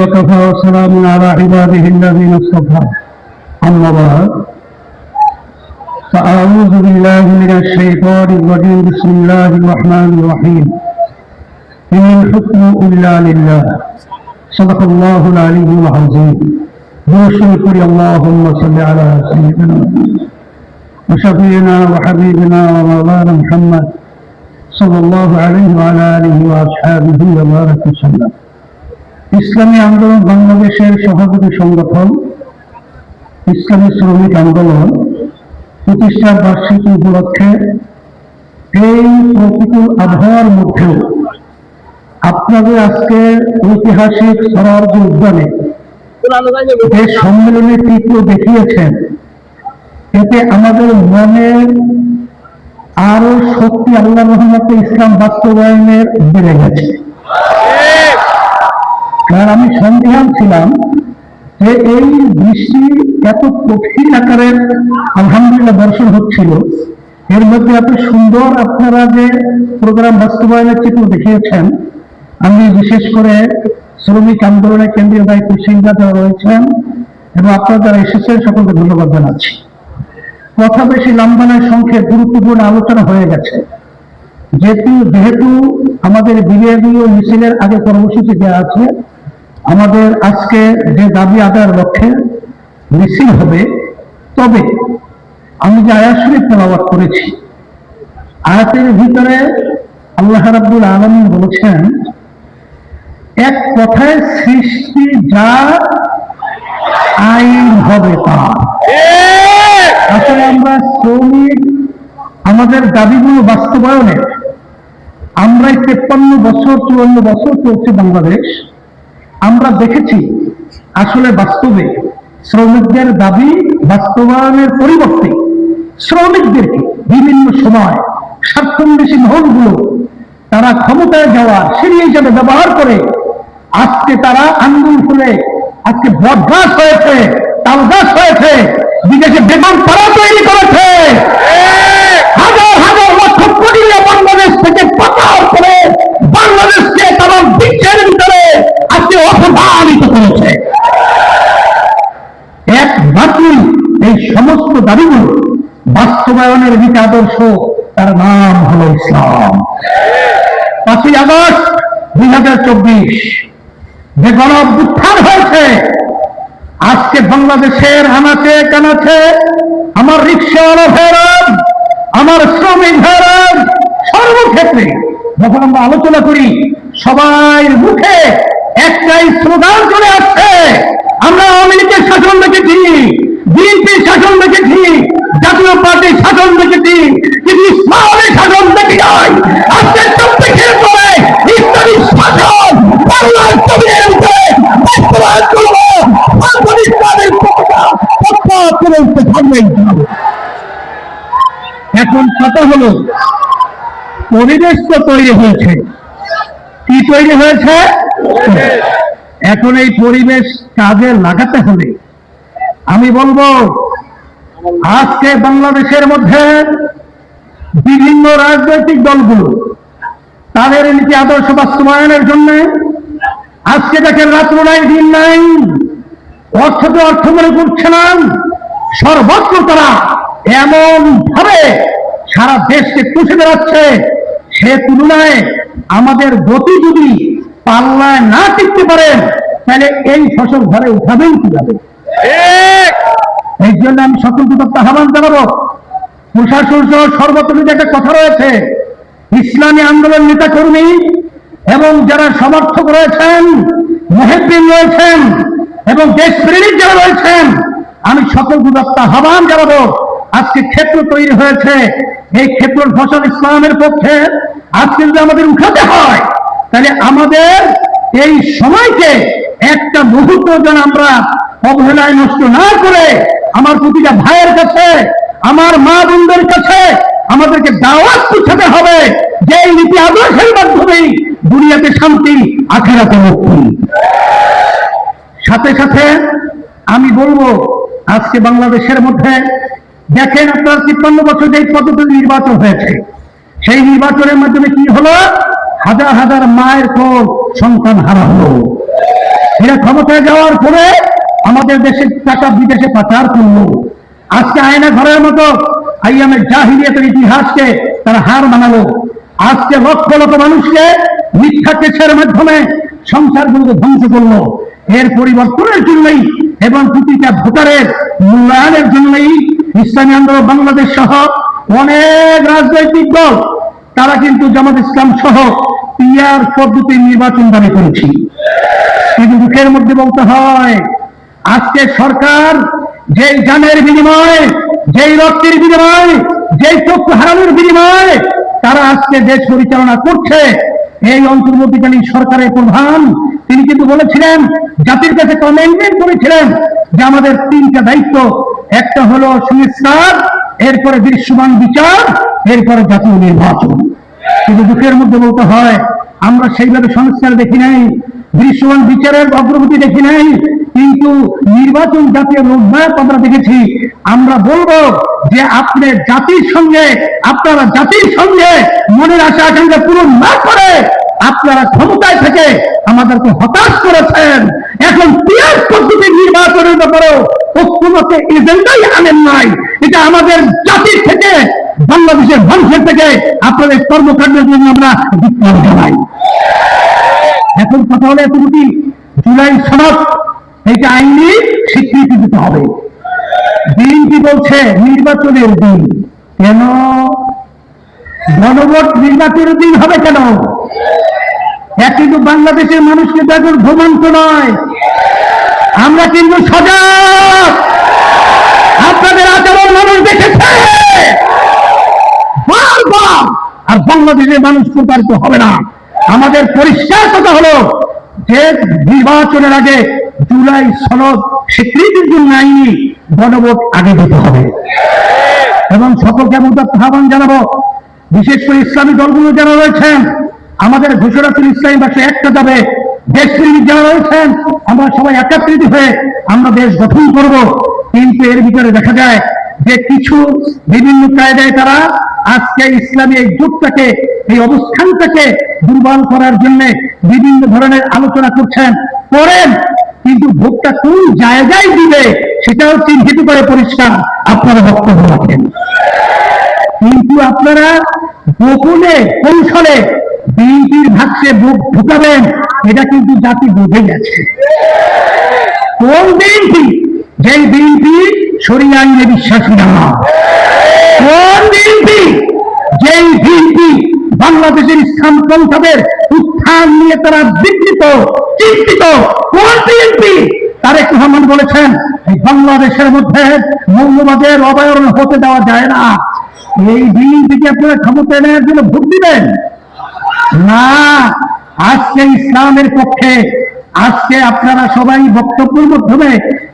وكفى وسلام على عباده الذين اصطفى. أما بعد فأعوذ بالله من الشيطان الرجيم. بسم الله الرحمن الرحيم. إن الحكم إلا لله. صدق الله العلي العظيم. بوشكر اللهم صل على سيدنا وشفينا وحبيبنا ومولانا محمد صلى الله عليه وعلى آله وأصحابه وبارك وسلم. ইসলামী আন্দোলন বাংলাদেশের সভাপতি সংগঠন, ইসলামী শ্রমিক আন্দোলন প্রতিষ্ঠার বার্ষিকী উপলক্ষে এই প্রতিকূল আবহাওয়ার মধ্যেও আপনাদের আজকে ঐতিহাসিক সরার্য উদ্যানে যে সম্মেলনের চিত্র দেখিয়েছেন, এতে আমাদের মনের আরও শক্তি আল্লাহ রহমতে ইসলাম বাস্তবায়নের বেড়ে গেছে কারণ আমি সন্দেহান ছিলাম যে এই বৃষ্টি এত কঠিন আকারের আলহামদুলিল্লাহ বর্ষণ হচ্ছিল। এর মধ্যে এত সুন্দর আপনারা যে প্রোগ্রাম বাস্তবায়নের চিত্র দেখিয়েছেন, আমি বিশেষ করে শ্রমিক আন্দোলনের কেন্দ্রীয় দায়িত্বশীলরা যারা রয়েছেন এবং আপনারা যারা এসেছেন, সকলকে ধন্যবাদ জানাচ্ছি। কথা বেশি লম্বানের সংখ্যে গুরুত্বপূর্ণ আলোচনা হয়ে গেছে। যেহেতু যেহেতু আমাদের ও মিছিলের আগে কর্মসূচি দেওয়া আছে আমাদের আজকে যে দাবি আদায়ের লক্ষ্যে মিছিল হবে, তবে আমি যে আয়াত শরীফ তেলাওয়াত করেছি, আয়াতের ভিতরে আল্লাহ রাব্বুল আলমিন বলেছেন, এক কথায় সৃষ্টি যা আইন হবে তা। আসলে আমরা শ্রমিক, আমাদের দাবিগুলো বাস্তবায়নে আমরা তেপ্পান্ন বছর, চুয়ান্ন বছর চলছে বাংলাদেশ। আমরা দেখেছি আসলে বাস্তবে শ্রমিকদের দাবি বাস্তবায়নের পরিবর্তে শ্রমিকদেরকে বিভিন্ন সময় স্বার্থন্বেষী মহলগুলো তারা ক্ষমতায় যাওয়ার সিঁড়ি হিসেবে ব্যবহার করে আজকে তারা আন্দোলন করে আজকে বদগাছ হয়েছে, তালগাছ হয়েছে, বিদেশে বেতন তারা তৈরি করেছে। হাজার হাজার লক্ষ কোটি বাংলাদেশ থেকে পাচার করে বাংলাদেশকে তারা বিশ্বের ভিতরে আজকে অপমানিত করেছে। একমাত্র এই সমস্ত দাবিগুলো বাস্তবায়নের দিকে আদর্শ তার নাম হলো ইসলাম। পাঁচই আগস্ট দুই হাজার চব্বিশ যে গণ হয়েছে, আজকে বাংলাদেশের আনাচে কানাচে আমার রিক্সাওয়ালা ভেরাম, আমার শ্রমিক ভেরাম, সর্বক্ষেত্রে যখন আমরা আলোচনা করি, সবাই মুখে একটাই স্লোগান চলে আসছে। আমরা আওয়ামী লীগের শাসন দেখেছি, বিএনপির শাসন দেখেছি, জাতীয় পার্টির শাসন দেখেছি, কিন্তু ইসলামের শাসন দেখি নাই। আজকে চব্বিশের পরে ইসলামী শাসন বাংলার জমিনের উপরে বাস্তবায়ন করব। আফগানিস্তানের পতাকা করে উঠতে। এখন কথা হলো, পরিবেশ তো তৈরি হয়েছে। কি তৈরি হয়েছে? এখন এই পরিবেশ কাজে লাগাতে হবে। আমি বলব, আজকে বাংলাদেশের মধ্যে বিভিন্ন রাজনৈতিক দলগুলো তাদের নীতি আদর্শ বাস্তবায়নের জন্য আজকে দেখেন রাত্র নাই, দিন নাই অর্থকে অর্থ মনে করছে না, সর্বত্র তারা এমন ভাবে সারা দেশকে পুষে বেড়াচ্ছে। সে তুলনায় আমাদের গতি যদি পাল্লায় না টিকতে পারেন তাহলে এই ফসল ঘরে উঠাবেন কীভাবে? এই জন্য আমি সকলকে তত্ত্ব আহ্বান জানাব। প্রশাসন সহ সর্বত্র একটা কথা রয়েছে। ইসলামী আন্দোলন নেতা কর্মী এবং যারা সমর্থক রয়েছেন মহেদ্দিন রয়েছেন এবং দেশপ্রেমিক যারা রয়েছেন আমি সকল গুদত্তা আহ্বান জানাব। আজকে ক্ষেত্র তৈরি হয়েছে। এই ক্ষেত্র ফসল ইসলামের পক্ষে। আজকে যদি আমাদের উঠাতে হয় তাহলে আমাদের এই সময়কে একটা মুহূর্ত যেন আমরা অবহেলায় নষ্ট না করে আমার প্রতিটা ভাইয়ের কাছে, আমার মা বোনদের কাছে আমাদেরকে দাওয়াত পৌঁছাতে হবে যে নীতি আদর্শের মাধ্যমেই দুনিয়াতে শান্তি আখেরাতে মুক্তি। সাথে সাথে আমি বলব, আজকে বাংলাদেশের মধ্যে দেখেন আপনার তিপ্পান্ন বছর যে পদ্ধতি নির্বাচন হয়েছে, সেই নির্বাচনের মাধ্যমে কি হলো? হাজার হাজার মায়ের কোল সন্তান হারা হলো। এরা ক্ষমতায় যাওয়ার পরে আমাদের দেশের টাকা, বিদেশে পাচার করল। আজকে আয়না ঘরের মতো আইয়ামের জাহিলিয়াতের ইতিহাসকে তারা হার মানালো। আজকে লক্ষ লক্ষ মানুষকে মিথ্যা কেছের মাধ্যমে সংসারগুলোকে ধ্বংস করল। এর পরিবর্তনের জন্যই এবং প্রতিটা ভোটারের মূল্যায়নের জন্যই ইসলামী আন্দোলন বাংলাদেশ সহ অনেক রাজনৈতিক দল, তারা কিন্তু জামাত ইসলাম সহ পিয়ার পদ্ধতির নির্বাচন দাবি করেছি। কিন্তু দুঃখের মধ্যে বলতে হয়, আজকে সরকার যেই জানের বিনিময়ে, যেই রক্তের বিনিময়ে, যেই চক্ষু হারানোর বিনিময়ে তারা আজকে দেশ পরিচালনা করছে। এই অন্তর্বর্তীকালীন সরকারের প্রধান, তিনি কিন্তু বলেছিলেন, জাতির কাছে কমেন্টমেন্ট করেছিলেন যে আমাদের তিনটা দায়িত্ব, একটা হলো সংস্কার, এরপরে দৃশ্যমান বিচার, এরপরে জাতীয় নির্বাচন। কিন্তু দুঃখের মধ্যে বলতে হয়, আমরা সেইভাবে সংস্কার দেখি নাই, দৃশ্যমান বিচারের অগ্রগতি দেখি নাই, কিন্তু নির্বাচন জাতীয় রোডম্যাপ আমরা দেখেছি। আমরা বলব যে আপনার জাতির সঙ্গে, আপনারা জাতির সঙ্গে মনের আশা আকাঙ্ক্ষা পূরণ না করে আপনারা ক্ষমতায় থেকে আমাদেরকে হতাশ করেছেন। এখন পিয়ার পদ্ধতির নির্বাচনের ব্যাপারেও ঐক্যমত এজেন্ডাই আনেন নাই। এটা আমাদের জাতির থেকে, বাংলাদেশের মানুষের থেকে আপনাদের কর্মকাণ্ডের জন্য আমরা বিপ্লব জানাই। এখন কথা হলো এতটুকু জুলাই সনদ এটা আইনি স্বীকৃতি দিতে হবে। বিএনপি বলছে নির্বাচনের দিন। কেন? গণভোট নির্বাচনের দিন হবে কেন? এক কিন্তু বাংলাদেশের মানুষকে দেখুন ভ্রমন্ত নয়। আমরা কিন্তু সজাগ। আপনাদের আচরণ মানুষ দেখেছে। আর বাংলাদেশের মানুষ প্রতারিত হবে না। আমাদের পরিষ্কার কথা হলো যে নির্বাচনের আগে জুলাই সনদ স্বীকৃতির জন্য আইনি গণভোট আগে দিতে হবে। এবং সকলকে আমি আহ্বান জানাব, বিশেষ করে ইসলামী দলগুলো যারা রয়েছেন আমাদের ঘোষণাতুল ইসলামী বাসে একটা যাবে। দেশপ্রেমী যারা রয়েছেন, আমরা সবাই একত্রিত হয়ে আমরা দেশ গঠন করব। কিন্তু এর ভিতরে দেখা যায় যে কিছু বিভিন্ন কায়দায় তারা আজকে ইসলামী এই যুগটাকে, এই অবস্থানটাকে দুর্বল করার জন্য বিভিন্ন ধরনের আলোচনা করছেন, করেন, কিন্তু ভোটটা কোন জায়গায় দিবে সেটাও চিহ্নিত করে পরিষ্কার আপনারা বক্তব্য রাখেন। কিন্তু আপনারা গোপনে, কৌশলে বিএনপির ভাগসে বুক ঢুকাবেন, এটা কিন্তু জাতি বুঝে গেছে। কোন বিএনপি? যেই বিএনপি সরিয়ে আইনে বিশ্বাসী না। কোন বিএনপি? যেই বিএনপি বাংলাদেশের ইসলাম পন্থাদের উত্থান নিয়ে তারা বিকৃত, চিন্তিত, কোন বিএনপি? তারেক রহমান বলেছেন, বাংলাদেশের মধ্যে মৌলবাদের অবয়রণ হতে দেওয়া যায় না। এই বিএনপিকে আপনারা ক্ষমতা নেওয়ার জন্য ভোট দিবেন। না, আজকে ইসলামের পক্ষে, আজকে আপনারা সবাই বক্তব্যের মাধ্যমে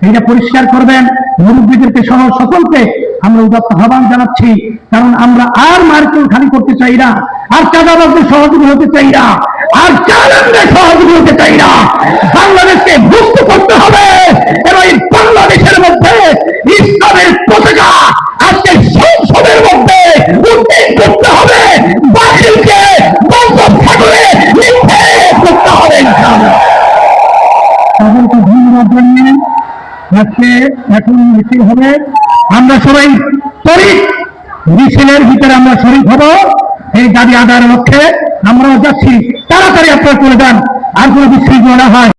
এটা পরিষ্কার করবেন। মুরব্বীদেরকে সহ সকলকে আমরা উদাত্ত আহ্বান জানাচ্ছি, কারণ আমরা আর মার্কেল খালি করতে চাই না, আর চাঁদাবাদকে সহযোগী হতে চাই না, আর চালানদের সহযোগী হতে চাই না। বাংলাদেশকে মুক্ত জানিয়ে আজকে এখন মিছিল হবে। আমরা সবাই তরিক মিছিলের ভিতরে আমরা শরীর হব। এই দাবি আদায়ের লক্ষ্যে আমরাও যাচ্ছি। তাড়াতাড়ি আপনার করে যান। আর কোনো বিশৃঙ্খলা হয়।